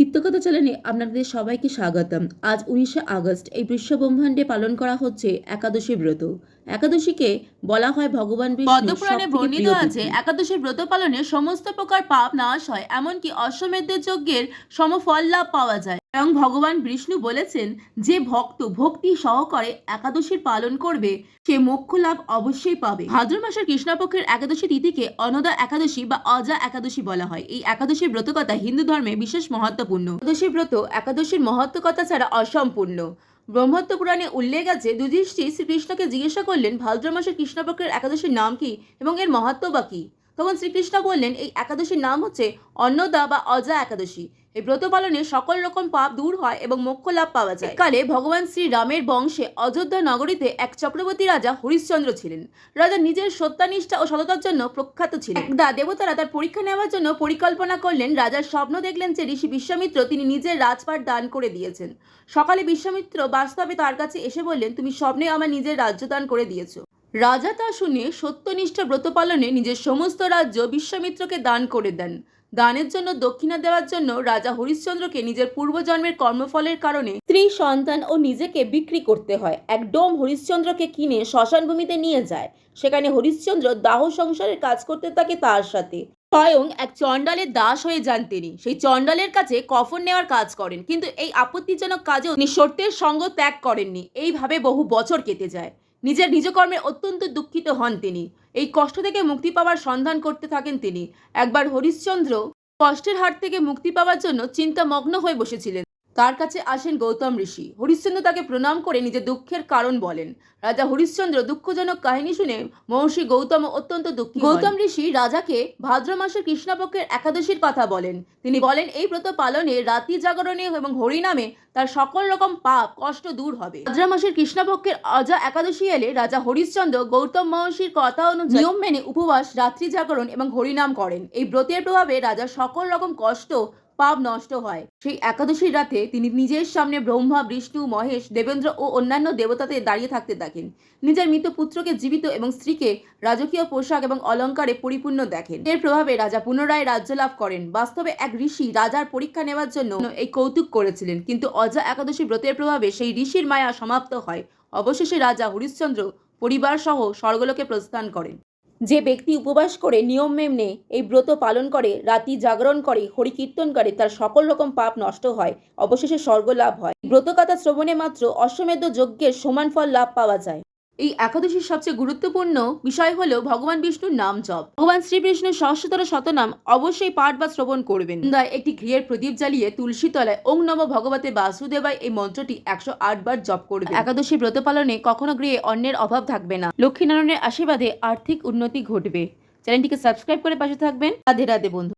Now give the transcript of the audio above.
ती তিক্তকথা চ্যানেলে আপনাদের সবাইকে স্বাগতম। আজ উনিশে আগস্ট এই বিশ্বব্রহ্মাণ্ডে পালন করা হচ্ছে একাদশী ব্রত। একাদশীকে বলা হয় ভগবান পদ্মপুরাণে বর্ণিত আছে তিথি। একাদশীর ব্রত পালনে সমস্ত প্রকার পাপ নাশ হয় এমনকি অশ্বমেধের যজ্ঞের সমফল লাভ পাওয়া যায়। এবং ভগবান বিষ্ণু বলেছেন যে ভক্ত ভক্তি সহকারে একাদশীর পালন করবে সে মোক্ষ লাভ অবশ্যই পাবে। ভাদ্র মাসের কৃষ্ণপক্ষের একাদশী তিথিকে অনদা একাদশী বা অজা একাদশী বলা হয়। এই একাদশীর ব্রতকথা হিন্দু ধর্মে বিশেষ মহত্বপূর্ণ। একাদশী ব্রত একাদশীর মহত্ব কথা ছাড়া অসম্পূর্ণ। ব্রহ্মত্ব পুরাণে উল্লেখ আছে, যুধিষ্ঠির শ্রীকৃষ্ণকে জিজ্ঞাসা করলেন, ভাদ্র মাসের কৃষ্ণপক্ষের একাদশীর নাম কি এবং এর মহাত্ম বা কি? তখন শ্রীকৃষ্ণ বললেন, এই একাদশীর নাম হচ্ছে অন্নদা বা অজা একাদশী। এই ব্রত পালনে সকল রকম পাপ দূর হয় এবং মোক্ষ লাভ পাওয়া যায়। কালে ভগবান শ্রী রামের বংশে অযোধ্যা নগরীতে এক চক্রবর্তী রাজা হরিশ্চন্দ্র ছিলেন। রাজা নিজের সত্যানিষ্ঠা ও সততার জন্য প্রখ্যাত ছিলেন। একদা দেবতারা তার পরীক্ষা নেওয়ার জন্য পরিকল্পনা করলেন রাজার স্বপ্ন দেখলেন যে ঋষি বিশ্বামিত্র তিনি নিজের রাজপাট দান করে দিয়েছেন। সকালে বিশ্বামিত্র বাস্তবে তার কাছে এসে বললেন তুমি স্বপ্নে আমার নিজের রাজ্য দান করে দিয়েছ। রাজা তা শুনে সত্যনিষ্ঠা ব্রত পালনে নিজের সমস্ত রাজ্য বিশ্বামিত্রকে দান করে দেন। দানের জন্য দক্ষিণা দেওয়ার জন্য রাজা হরিশ্চন্দ্রকে নিজের পূর্বজন্মের কর্মফলের কারণে স্ত্রী সন্তান ও নিজেকে বিক্রি করতে হয়। এক ডোম হরিশ্চন্দ্রকে কিনে শ্মশান ভূমিতে নিয়ে যায়। সেখানে হরিশ্চন্দ্র দাহ সংসারের কাজ করতে থাকে তার সাথে। স্বয়ং এক চণ্ডালের দাস হয়ে যান তিনি। সেই চণ্ডালের কাছে কফন নেওয়ার কাজ করেন। কিন্তু এই আপত্তিজনক কাজেও তিনি সত্যের সঙ্গ ত্যাগ করেননি। এইভাবে বহু বছর কেটে যায়। নিজের নিজকর্মে অত্যন্ত দুঃখিত হন তিনি। এই কষ্ট থেকে মুক্তি পাওয়ার সন্ধান করতে থাকেন তিনি। একবার হরিশ্চন্দ্র কষ্টের হাত থেকে মুক্তি পাওয়ার জন্য চিন্তামগ্ন হয়ে বসেছিলেন। তার কাছে আসেন গৌতম ঋষি। হরিশ্চন্দ্র তাকে প্রণাম করে নিজের দুঃখের কারণ বলেন। রাজা হরিশ্চন্দ্র দুঃখজনক কাহিনী শুনে মহর্ষি গৌতম অত্যন্ত দুঃখী। গৌতম ঋষি রাজাকে ভাদ্র মাসের কৃষ্ণপক্ষের একাদশীর কথা বলেন। তিনি বলেন, এই ব্রত পালনে রাত্রি জাগরণে এবং হরিনামে তার সকল রকম পাপ, কষ্ট দূর হবে। ভাদ্র মাসের কৃষ্ণপক্ষের অজা একাদশী এলে রাজা হরিশ্চন্দ্র গৌতম মহর্ষির কথা অনুযায়ী নিয়ম মেনে উপবাস, রাত্রি জাগরণ এবং হরিনাম করেন। এই ব্রতের প্রভাবে রাজা সকল রকম কষ্ট পাপ নষ্ট হয়। সেই একাদশীর রাতে তিনি নিজের সামনে ব্রহ্মা, বিষ্ণু, মহেশ, দেবেন্দ্র ও অন্যান্য দেবতাদের দাঁড়িয়ে থাকতে দেখেন। নিজের মৃত পুত্রকে জীবিত এবং স্ত্রীকে রাজকীয় পোশাক এবং অলঙ্কারে পরিপূর্ণ দেখেন। এর প্রভাবে রাজা পুনরায় রাজ্য লাভ করেন। বাস্তবে এক ঋষি রাজার পরীক্ষা নেওয়ার জন্য এই কৌতুক করেছিলেন, কিন্তু অজা একাদশী ব্রতের প্রভাবে সেই ঋষির মায়া সমাপ্ত হয়। অবশেষে রাজা হরিশ্চন্দ্র পরিবার সহ স্বর্গলোকে প্রস্থান করেন। যে ব্যক্তি উপবাস করে নিয়ম মেমনে এই ব্রত পালন করে, রাতি জাগরণ করে হরি কীর্তন করে, তার সকল রকম পাপ নষ্ট হয়, অবশেষে স্বর্গ লাভ হয়। ব্রতকথা শ্রবণে মাত্র অশ্বমেধ যজ্ঞের সমান ফল লাভ পাওয়া যায়। এই একাদশীর সবচেয়ে গুরুত্বপূর্ণ বিষয় হলো ভগবান বিষ্ণুর নাম জপ। ভগবান শ্রীকৃষ্ণের সহস্রতর শতনাম অবশ্যই পাঠ বা শ্রবণ করবেন। একটি ঘিয়ের প্রদীপ জ্বালিয়ে তুলসী তলায় ওং নম ভগবতে বাসুদেবায় এই মন্ত্রটি একশো আট বার জপ করবে একাদশী ব্রত পালনে কখনো গৃহে অন্যের অভাব থাকবে না। লক্ষ্মীনারায়ণের আশীর্বাদে আর্থিক উন্নতি ঘটবে। চ্যানেলটিকে সাবস্ক্রাইব করে পাশে থাকবেন। রাধে রাধে বন্ধু।